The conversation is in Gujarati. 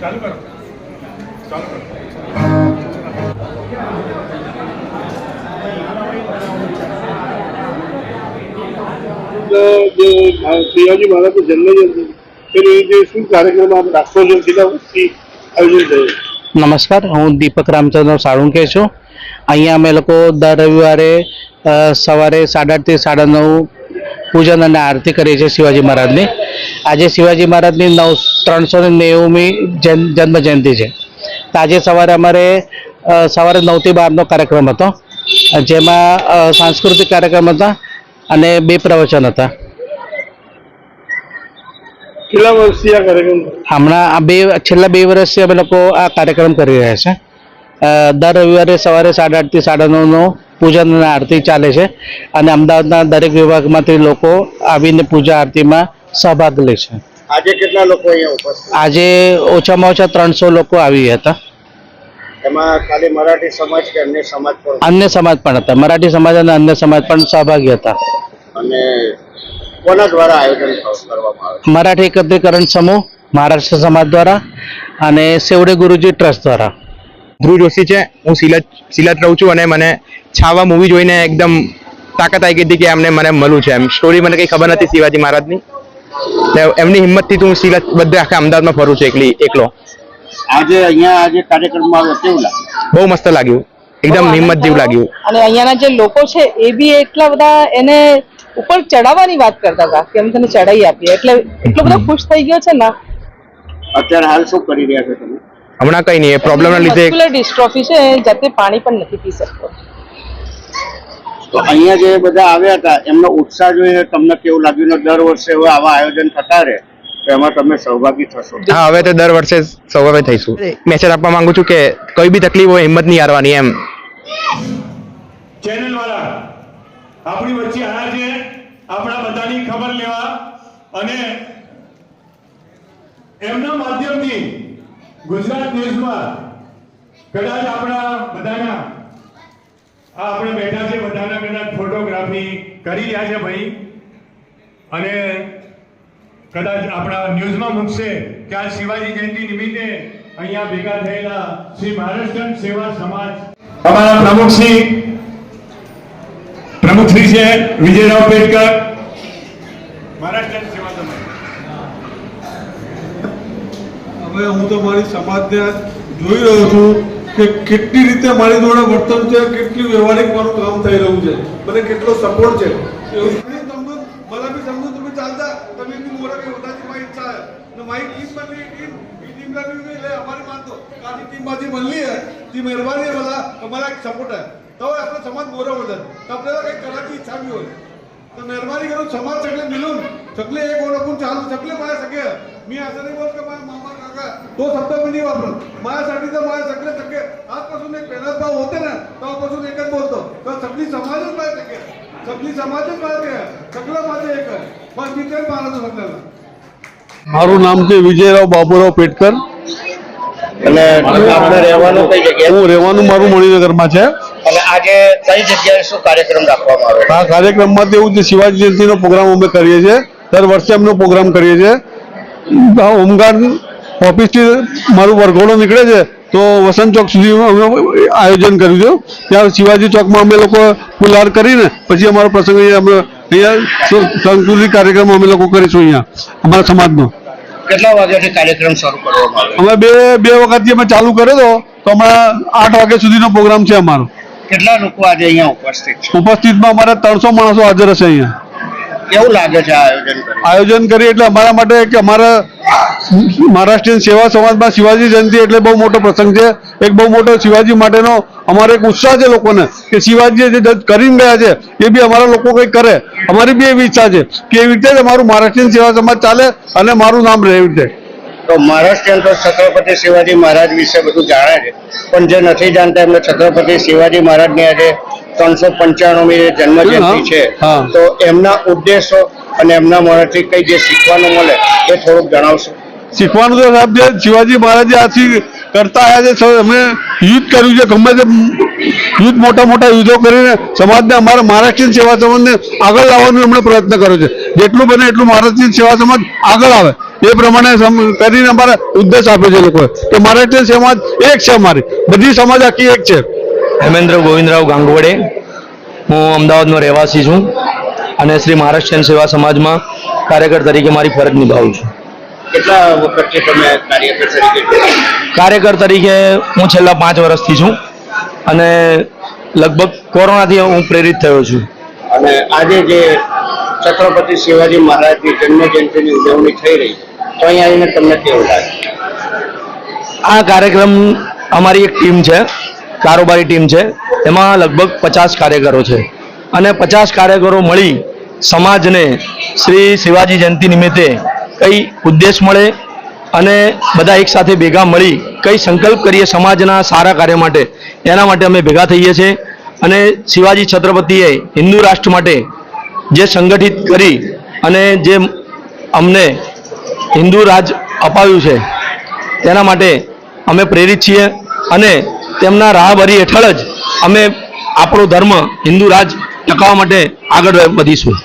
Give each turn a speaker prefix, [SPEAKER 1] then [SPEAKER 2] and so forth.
[SPEAKER 1] ચાલુ કરો ચાલુ
[SPEAKER 2] જન્મજયંતિ
[SPEAKER 3] નમસ્કાર, હું દીપક રામચંદ્ર સાળુંકે છું. અહીંયા અમે લોકો દર રવિવારે સવારે સાડા આઠથી સાડા નવ પૂજન અને આરતી કરીએ છીએ શિવાજી મહારાજની. આજે શિવાજી મહારાજની નવ ત્રણસો ને નેવુંમી જન્મ જયંતિ છે. તો આજે સવારે અમારે સવારે નવથી બારનો કાર્યક્રમ હતો. જેમાં સાંસ્કૃતિક કાર્યક્રમ હતા અને બે પ્રવચન હતા.
[SPEAKER 2] કેટલા વર્ષથી આ કાર્યક્રમ
[SPEAKER 3] હમણાં આ બે છેલ્લા બે વર્ષથી અમે લોકો આ કાર્યક્રમ કરી રહ્યા છે. દર રવિવારે સવારે સાડા આઠથી સાડા નવનો પૂજન અને આરતી ચાલે છે. અને અમદાવાદના દરેક વિભાગમાંથી લોકો આવીને પૂજા આરતીમાં સહભાગ લે છે.
[SPEAKER 4] આજે કેટલા લોકો અહીંયા ઉપસ્થિત?
[SPEAKER 3] આજે ઓછામાં ઓછા ત્રણસો લોકો આવી હતા.
[SPEAKER 4] એમાં ખાલી મરાઠી સમાજ કે અન્ય સમાજ પણ?
[SPEAKER 3] અન્ય સમાજ પણ હતા. મરાઠી સમાજ અને અન્ય સમાજ પણ સહભાગી હતા.
[SPEAKER 4] અને કોના દ્વારા આયોજન કરવામાં આવે
[SPEAKER 3] મરાઠી એકત્રીકરણ સમૂહ મહારાષ્ટ્ર સમાજ દ્વારા અને સેવડે ગુરુજી ટ્રસ્ટ દ્વારા.
[SPEAKER 5] ધ્રુવ જોશી છે. હું સિલત સિલત રહું છું અને મને છાવા મૂવી જોઈને એકદમ તાકાત આવી ગઈ હતી કે એમને મને મળવું છે એમ. સ્ટોરી મને કંઈ ખબર નથી શિવાજી મહારાજની. ને એમની હિંમતથી તો હું સિલત બધે આખા અમદાવાદમાં ફરું છું એકલી એકલો.
[SPEAKER 4] આજે અહીંયા આજે કાર્યક્રમમાં આવ્યો કેવું લાગ્યું?
[SPEAKER 5] બહુ મસ્ત લાગ્યું. એકદમ હિંમત જેવું લાગ્યું.
[SPEAKER 6] અને અહીંયાના જે લોકો છે એ બી એટલા બધા એને ઉપર ચડાવવાની વાત કરતા હતા કે અમે તને ચડાઈ આપીએ. એટલે એટલો બધો ખુશ થઈ ગયો છે ને.
[SPEAKER 4] અત્યારે હાલ શું કરી રહ્યા છો
[SPEAKER 5] હમણાં કંઈ નહીં એ પ્રોબ્લેમના લીધે
[SPEAKER 6] મસ્ક્યુલર ડિસ્ટ્રોફી છે એ જાતે પાણી પણ નથી પી શકતો.
[SPEAKER 4] તો અહીંયા જે બધા આવ્યા હતા એમનો ઉત્સાહ જોઈને તમને કેવું લાગ્યું ને દર વર્ષે હવે આવા આયોજન થતા રહે તો એમાં તમે સહભાગી થશો.
[SPEAKER 5] હા હવે તો દર વર્ષે સૌભાવે થઈશું. મેસેજ આપવા માંગુ છું કે કોઈ બી તકલીફ હોય હિંમત નહીં હારવાની એમ.
[SPEAKER 1] ચેનલ વાળા આપણી વચ્ચે આવ્યા છે આપણા બધાની ખબર લેવા. અને એમના માધ્યમથી ગુજરાત ન્યૂઝમાં કદાચ આપણા બધાના, આ આપણે બેઠા છે બધાના કદાચ ફોટોગ્રાફી કરી રહ્યા છે ભાઈ. અને કદાચ આપણા ન્યૂઝમાં મૂકશે કે આ શિવાજી જયંતિ નિમિત્તે અહીંયા ભેગા થયેલા શ્રી મહારાષ્ટ્ર સેવા સમાજ. અમારા પ્રમુખ શ્રી પ્રમુખ શ્રી છે વિજયરાવ પેટકર. મહારાષ્ટ્ર સેવા સમાજ
[SPEAKER 7] હવે હું તો મારી સમાજને જોઈ રહ્યો છું કે કેટલી રીતે મારી જોડે વર્તન છે કેટલી વ્યવહારિક મારું કામ થઈ રહ્યું છે મને કેટલો સપોર્ટ છે એવું નહીં સમજુ मला बी समजून तुम्ही चालता तुम्ही बी मोरा काही होताची माझी इच्छा आहे न माझी टीम बनली टीम ही टीमला मी मी लय आभारी मानतो का ती टीम माझी बनली आहे ती मेहरबानी आहे मला तर मला एक सपोर्ट आहे तेव्हा आपला समाज मोरा होतात तर आपल्याला काही करायची इच्छा बी होईल तर मेहरबानी करून समाज सगळे मिळून सगळे एक ओळखून चालू सगळे माझ्या सगळे मी असं नाही बोलत का माझ्या मामा काका तो शब्द मी नाही वापरत माझ्यासाठी तर माझ्या सगळे सगळे आजपासून एक प्रेरणात भाव होते ना तेव्हापासून एकच बोलतो तर सगळी समाजच माझ्या सगळे सगळी समाजच माझे आहे सगळं माझं एक आहे बस मी तेच मानतो सगळ्याला મારું નામ છે વિજયરાવ બાબુરાવ પેટકર
[SPEAKER 4] અને આપણે રહેવાનું કઈ જગ્યાએ
[SPEAKER 7] હું રહેવાનું મારું મણિનગરમાં છે
[SPEAKER 4] અને આજે કઈ જગ્યાએ શું કાર્યક્રમ રાખવામાં આવે
[SPEAKER 7] આ કાર્યક્રમમાં તો એવું છે શિવાજી જયંતિનો પ્રોગ્રામ અમે કરીએ છીએ દર વર્ષે એમનો પ્રોગ્રામ કરીએ છીએ આ હોમગાર્ડ ઓફિસથી મારું વરઘોડો નીકળે છે તો વસંત ચોક સુધી અમે આયોજન કર્યું છે. ત્યાં શિવાજી ચોકમાં અમે લોકો ફુલહાર કરીને પછી અમારો પ્રસંગ અહીંયા અમે અહીંયા સાંસ્કૃતિક કાર્યક્રમ અમે લોકો કરીશું અહીંયા અમારા સમાજનો
[SPEAKER 4] કેટલા વાગ્યાથી કાર્યક્રમ શરૂ કરવામાં
[SPEAKER 7] અમે બે બે વખતથી અમે ચાલુ કર્યો હતો તો હમણાં આઠ વાગ્યા સુધીનો પ્રોગ્રામ છે અમારો.
[SPEAKER 4] કેટલા લોકો આજે અહીંયા ઉપસ્થિત
[SPEAKER 7] ઉપસ્થિતમાં અમારા ત્રણસો માણસો હાજર હશે અહીંયા.
[SPEAKER 4] કેવું લાગે છે આયોજન કરી?
[SPEAKER 7] આયોજન કરી એટલે અમારા માટે કે અમારા મહારાષ્ટ્રીયન સેવા સમાજમાં શિવાજી જયંતિ એટલે બહુ મોટો પ્રસંગ છે. એક બહુ મોટો શિવાજી માટેનો અમારો એક ઉત્સાહ છે લોકોને કે શિવાજી જે જ- કરીને ગયા છે એ બી અમારા લોકો કંઈક કરે. અમારી બી એવી ઈચ્છા છે કે એવી રીતે જ અમારું મહારાષ્ટ્રીયન સેવા સમાજ ચાલે અને મારું નામ રહે એવી રીતે.
[SPEAKER 4] તો મહારાષ્ટ્રીયન તો છત્રપતિ શિવાજી મહારાજ વિશે બધું જાણે છે. પણ જે નથી જાણતા એમને છત્રપતિ શિવાજી મહારાજની આજે ત્રણસો પંચાણું જન્મ જયંતિ છે. તો એમના ઉદ્દેશો અને એમના મોઢેથી કઈ જે શીખવાનું મળે એ થોડુંક જણાવશો.
[SPEAKER 7] શીખવાનું તો સાહેબ જે શિવાજી મહારાજે આથી કરતા આવ્યા છે અમે યુદ્ધ કર્યું છે ગમે તે યુદ્ધ મોટા મોટા યુદ્ધો કરીને સમાજને અમારા મહારાષ્ટ્રીયન સેવા સમાજને આગળ લાવવાનો એમણે પ્રયત્ન કર્યો છે. જેટલું બને એટલું મહારાષ્ટ્રીયન સેવા સમાજ આગળ આવે. એ પ્રમાણે કરીને અમારા ઉદ્દેશ આપ્યો છે લોકોએ કે મહારાષ્ટ્રીયન સમાજ એક છે અમારી. બધી સમાજ આખી એક છે.
[SPEAKER 8] હેમેન્દ્ર ગોવિંદરાવ ગાંગવડે. હું અમદાવાદનો રહેવાસી છું અને શ્રી મહારાષ્ટ્રીયન સેવા સમાજમાં કાર્યકર તરીકે મારી ફરજ નિભાવું છું.
[SPEAKER 4] કેટલા વખતથી તમે કાર્યકર તરીકે
[SPEAKER 8] કાર્યકર તરીકે હું છેલ્લા પાંચ વર્ષથી છું અને લગભગ કોરોનાથી હું પ્રેરિત થયો છું.
[SPEAKER 4] અને આજે જે છત્રપતિ શિવાજી મહારાજની જન્મ જયંતિની ઉજવણી થઈ રહી તો અહીંયા આવીને તમને કેવું લાગે?
[SPEAKER 8] આ કાર્યક્રમ અમારી એક ટીમ છે. કારોબારી ટીમ છે. એમાં લગભગ પચાસ કાર્યકરો છે. અને પચાસ કાર્યકરો મળી સમાજને શ્રી શિવાજી જયંતિ નિમિત્તે કઈ ઉદ્દેશ મળે અને બધા એકસાથે ભેગા મળી કઈ સંકલ્પ કરીએ સમાજના સારા કાર્ય માટે, એના માટે અમે ભેગા થઈએ છીએ. અને શિવાજી છત્રપતિએ હિન્દુ રાષ્ટ્ર માટે જે સંગઠિત કરી અને જે અમને હિન્દુ રાજ અપાવ્યું છે તેના માટે અમે પ્રેરિત છીએ. અને તેમના રાહબરી હેઠળ જ અમે આપણો ધર્મ હિન્દુ રાજ ટકાવવા માટે આગળ વધીશું.